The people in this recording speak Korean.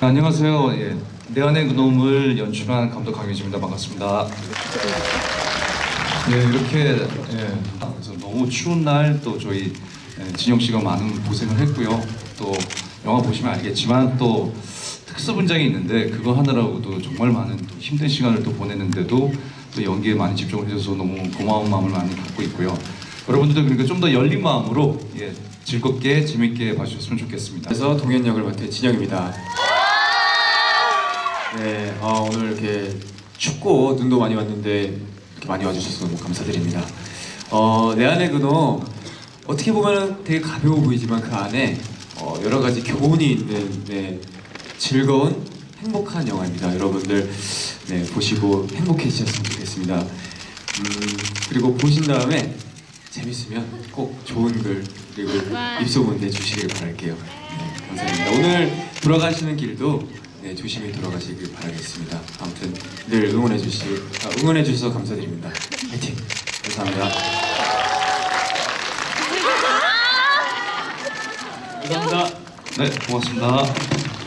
안녕하세요. 예, 내 안의 그놈을 연출한 감독 강유진입니다. 반갑습니다. 예, 이렇게 예, 너무 추운 날 또 저희 예, 진영 씨가 많은 고생을 했고요. 또 영화 보시면 알겠지만 또 특수 분장이 있는데 그거 하느라고도 정말 많은 또 힘든 시간을 또 보냈는데도 또 연기에 많이 집중을 해줘서 너무 고마운 마음을 많이 갖고 있고요. 여러분들도 그러니까 좀 더 열린 마음으로 예, 즐겁게 재밌게 봐주셨으면 좋겠습니다. 그래서 동현 역을 맡은 진영입니다. 네, 아, 오늘 이렇게 춥고 눈도 많이 왔는데 이렇게 많이 와주셔서 너무 감사드립니다. 어, 내 안의 그놈 어떻게 보면 되게 가벼워 보이지만 그 안에 어, 여러 가지 교훈이 있는 네, 즐거운 행복한 영화입니다. 여러분들 네, 보시고 행복해지셨으면 좋겠습니다. 음, 그리고 보신 다음에 재밌으면 꼭 좋은 글 그리고 입소문 내주시길 바랄게요. 네, 감사합니다. 오늘 돌아가시는 길도 네, 조심히 돌아가시길 바라겠습니다. 아무튼 늘 응원해 주시 아, 응원해 주셔서 감사드립니다. 화이팅! 감사합니다. 네, 고맙습니다.